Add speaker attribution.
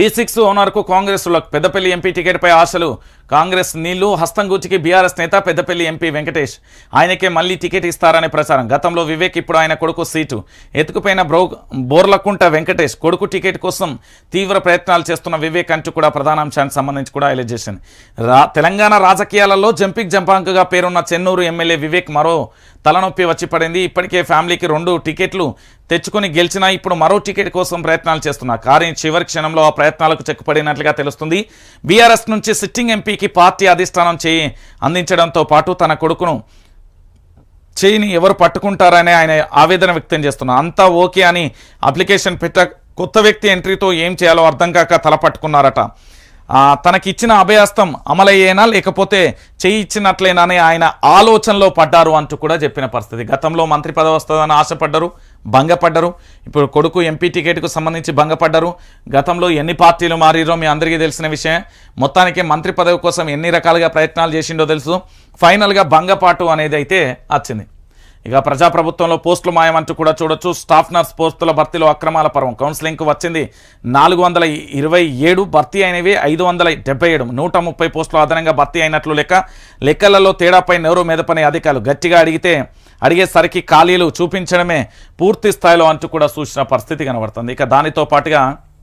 Speaker 1: D six ఓనర్కు కాంగ్రెస్లో Peddapalli MP టికెట్పై ఆశలు. కాంగ్రెస్ నీళ్ళు హస్తంగూచికి బీఆర్ఎస్ నేత పెద్దపల్లి ఎంపీ వెంకటేష్. ఆయనకే మళ్ళీ టికెట్ ఇస్తారనే ప్రచారం. గతంలో వివేక్ ఇప్పుడు ఆయన కొడుకు సీటు. ఎత్తుకుపోయిన బ్రో బోర్లకుంట వెంకటేష్ కొడుకు టికెట్ కోసం తీవ్ర ప్రయత్నాలు చేస్తున్న వివేక్ అంటూ కూడా ప్రధానాంశానికి సంబంధించి కూడా హైలైట్ చేసింది. రా తెలంగాణ రాజకీయాలలో జంపింగ్ జంపాంక్గా పేరున్న చెన్నూరు ఎమ్మెల్యే వివేక్ మరో తలనొప్పి వచ్చి పడింది. ఇప్పటికే ఫ్యామిలీకి రెండు టికెట్లు తెచ్చుకొని గెలిచినా ఇప్పుడు మరో టికెట్ కోసం ప్రయత్నాలు చేస్తున్నా. కానీ చివరి క్షణంలో ఆ ప్రయత్నాలకు చెక్కుపడినట్లుగా తెలుస్తుంది. బీఆర్ఎస్ నుంచి సిట్టింగ్ ఎంపీ ఎంపీకి పార్టీ అధిష్టానం చేయి అందించడంతో పాటు తన కొడుకును చేయిని ఎవరు పట్టుకుంటారని ఆయన ఆవేదన వ్యక్తం చేస్తున్నారు అంతా ఓకే అని అప్లికేషన్ పెట్ట కొత్త వ్యక్తి ఎంట్రీతో ఏం చేయాలో అర్థం కాక తల పట్టుకున్నారట. తనకిచ్చిన అభయస్తం అమలయ్యేనా? లేకపోతే చేయించినట్లేనా అని ఆయన ఆలోచనలో పడ్డారు అంటూ కూడా చెప్పిన పరిస్థితి. గతంలో మంత్రి పదవి వస్తుందని ఆశపడ్డారు భంగపడ్డరు. ఇప్పుడు కొడుకు ఎంపీ టికెట్కు సంబంధించి భంగపడ్డరు. గతంలో ఎన్ని పార్టీలు మారిరో మీ అందరికీ తెలిసిన విషయం మొత్తానికి మంత్రి పదవి కోసం ఎన్ని రకాలుగా ప్రయత్నాలు చేసిండో తెలుసు. ఫైనల్గా భంగపాటు అనేది అయితే వచ్చింది. ఇక ప్రజాప్రభుత్వంలో పోస్టులు మాయమంటూ కూడా చూడొచ్చు. స్టాఫ్ నర్స్ పోస్టుల భర్తీలో అక్రమాల పర్వం. కౌన్సిలింగ్కు వచ్చింది నాలుగు వందల ఇరవై ఏడు భర్తీ అయినవి ఐదు వందల డెబ్బై ఏడు. నూట ముప్పై పోస్టులు అదనంగా భర్తీ అయినట్లు లెక్క. లెక్కలలో తేడాపై నెవరు మెదపని అధికారులు గట్టిగా అడిగితే అడిగేసరికి ఖాళీలు చూపించడమే పూర్తి స్థాయిలో అంటూ కూడా సూచన పరిస్థితి కనబడుతుంది. ఇక దానితో పాటుగా